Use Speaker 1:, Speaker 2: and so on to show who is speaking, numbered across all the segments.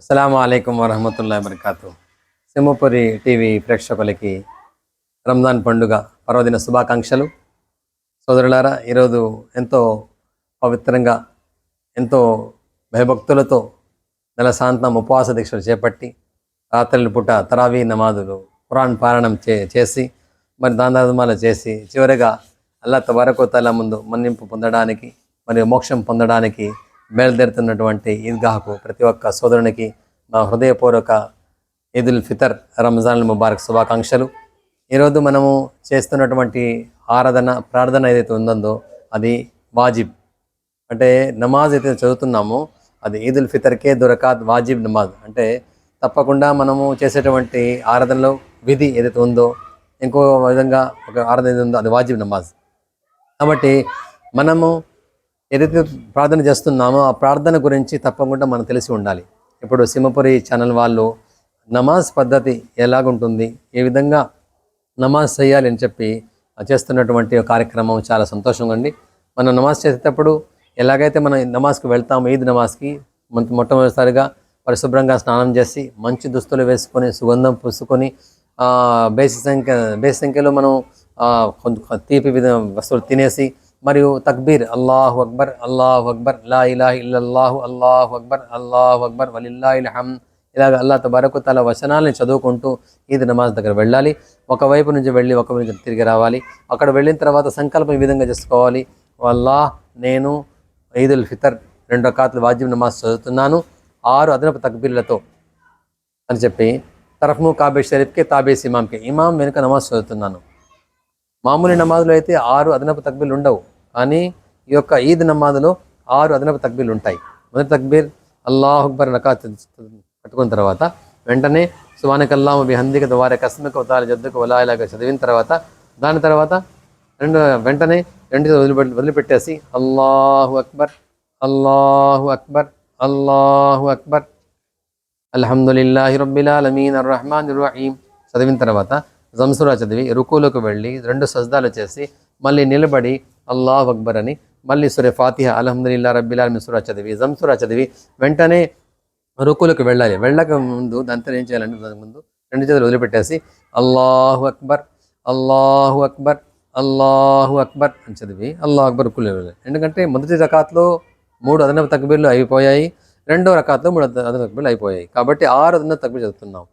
Speaker 1: అస్సలం అయికం వరహమతుల్లా వబర్కాతు. సింహపురి టీవీ ప్రేక్షకులకి రంజాన్ పండుగ పర్వదిన శుభాకాంక్షలు. సోదరులారా ఈరోజు ఎంతో పవిత్రంగా ఎంతో భయభక్తులతో నెల శాంతం ఉపవాస దీక్షలు చేపట్టి రాత్రుల పూట తరావీ నమాజులు ఖురాన్ పారాయణం చే చేసి మరి దానాధమాలు చేసి చివరిగా అల్లా తబారకో తల ముందు మన్నింపు పొందడానికి మరియు మోక్షం పొందడానికి బయలుదేరుతున్నటువంటి ఈద్గాహకు ప్రతి ఒక్క సోదరునికి మా హృదయపూర్వక ఈదుల్ ఫితర్ రంజాన్ ముబారక్ శుభాకాంక్షలు. ఈరోజు మనము చేస్తున్నటువంటి ఆరాధన ప్రార్థన ఏదైతే ఉందో అది వాజిబ్. అంటే నమాజ్ అయితే చదువుతున్నామో అది ఈదుల్ ఫితర్కే దొరకాత్ వాజిబ్ నమాజ్. అంటే తప్పకుండా మనము చేసేటువంటి ఆరాధనలో విధి ఏదైతే ఉందో ఇంకో విధంగా ఒక ఆరాధన ఏదైతే ఉందో అది వాజిబ్ నమాజ్. కాబట్టి మనము ఏదైతే ప్రార్థన చేస్తున్నామో ఆ ప్రార్థన గురించి తప్పకుండా మనం తెలిసి ఉండాలి. ఇప్పుడు సింహపురి ఛానల్ వాళ్ళు నమాజ్ పద్ధతి ఎలాగుంటుంది? ఏ విధంగా నమాజ్ చేయాలి అని చెప్పి చేస్తున్నటువంటి కార్యక్రమం చాలా సంతోషంగా ఉంది. మనం నమాజ్ చేసేటప్పుడు ఎలాగైతే మనం నమాజ్కి వెళ్తాము ఈద్ నమాజ్కి మొట్టమొదటిసారిగా పరిశుభ్రంగా స్నానం చేసి మంచి దుస్తులు వేసుకొని సుగంధం పూసుకొని బేసి సంఖ్య బేసి సంఖ్యలో మనం కొంత తీపి విధ వస్తువులు తినేసి మరియు తక్బీర్ అల్లాహు అక్బర్ అల్లాహు అక్బర్ లా ఇలాహ ఇల్లల్లాహు అల్లాహు అక్బర్ అల్లాహు అక్బర్ వలిల్లాహిల్ హమ్. ఇలాగ అల్లా తబరకు తల వచనాలని చదువుకుంటూ ఈద్ నమాజ్ దగ్గర వెళ్ళాలి. ఒకవైపు నుంచి వెళ్ళి ఒకవైపు నుంచి తిరిగి రావాలి. అక్కడ వెళ్ళిన తర్వాత సంకల్పం ఈ విధంగా చేసుకోవాలి. అల్లాహ్ నేను ఈదుల్ ఫితర్ రెండు రకాతులు వాజిబ్ నమాజ్ చదువుతున్నాను. ఆరు అదనపు తక్బీర్లతో అని చెప్పి తరఫ్ము కాబే షరీఫ్కి తాబేస్ ఇమామ్కి ఇమాం వెనుక నమాజ్ చదువుతున్నాను. మామూలు నమాజ్లో అయితే ఆరు అదనపు తక్బీలు ఉండవు. కానీ ఈ యొక్క ఈద్ నమాజ్లో ఆరు అదనపు తక్బీలు ఉంటాయి. మొదటి తక్బీర్ అల్లాహ్ అక్బర్ రకాత్ పట్టుకున్న తర్వాత వెంటనే సువానకల్లాము బిహందిక ద్వారా కస్మిక ఉతాల జద్దుకు వలా చదివిన తర్వాత దాని తర్వాత రెండు వెంటనే రెండు వదిలిపెట్టి వదిలిపెట్టేసి అల్లాహు అక్బర్ అల్లాహు అక్బర్ అల్లాహు అక్బర్ అల్హమ్దులిల్లాహి రబ్బిలాలమీన్ అర్రహమాన్ అర్ రహీం చదివిన తర్వాత జంసురా చదివి రుకులోకి వెళ్ళి రెండు సజ్దాలు చేసి మళ్ళీ నిలబడి అల్లాహ్ అక్బర్ అని. మళ్ళీ సురే ఫాతిహ అలహమ్దుల్లా రబ్బిలాల్ మిసురా చదివి జంసురా చదివి వెంటనే రుకులకు వెళ్ళాలి. వెళ్ళక ముందు దాంతో ఏం చేయాలంటే దానికి ముందు రెండు చేతులు వదిలిపెట్టేసి అల్లాహు అక్బర్ అల్లాహు అక్బర్ అల్లాహు అక్బర్ అని చదివి అల్లాహ్ అక్బర్ రుకులు వెళ్ళాలి. ఎందుకంటే మొదటి రకాత్లో మూడు అదనపు తక్బీర్లు అయిపోయాయి రెండో రకాత్లో మూడు అదన అదనపు తక్బీర్లు అయిపోయాయి. కాబట్టి ఆరు అదనపు తక్బీర్ చదువుతున్నాం.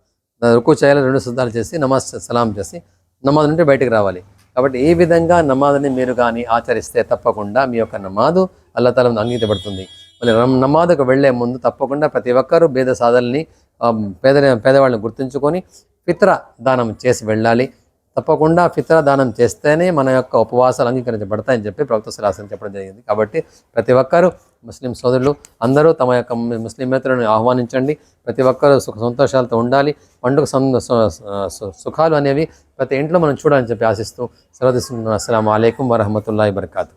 Speaker 1: రుకు చేయాలి రెండు సిద్ధాలు చేసి నమాజ్ సలాం చేసి నమాజ్ నుండి బయటికి రావాలి. కాబట్టి ఈ విధంగా నమాజ్ని మీరు కానీ ఆచరిస్తే తప్పకుండా మీ యొక్క నమాజు అల్లా అంగీతపడుతుంది మళ్ళీ రమ్- వెళ్ళే ముందు తప్పకుండా ప్రతి ఒక్కరూ పేద సాధల్ని పేద పేదవాళ్ళని గుర్తుంచుకొని పిత్ర దానం చేసి వెళ్ళాలి. తప్పకుండా ఫితర దానం చేస్తేనే మన యొక్క ఉపవాసాలు అంగీకరించబడతాయని చెప్పి ప్రభుత్వ శాసనం చెప్పడం జరిగింది. కాబట్టి ప్రతి ఒక్కరూ ముస్లిం సోదరులు అందరూ తమ యొక్క ముస్లిం మిత్రులను ఆహ్వానించండి. ప్రతి ఒక్కరూ సుఖ సంతోషాలతో ఉండాలి. పండుగ సుఖాలు అనేవి ప్రతి ఇంట్లో మనం చూడాలని చెప్పి ఆశిస్తూ సెలవు అస్సలం అయికం వరహమతుల్లా వబర్కాతు.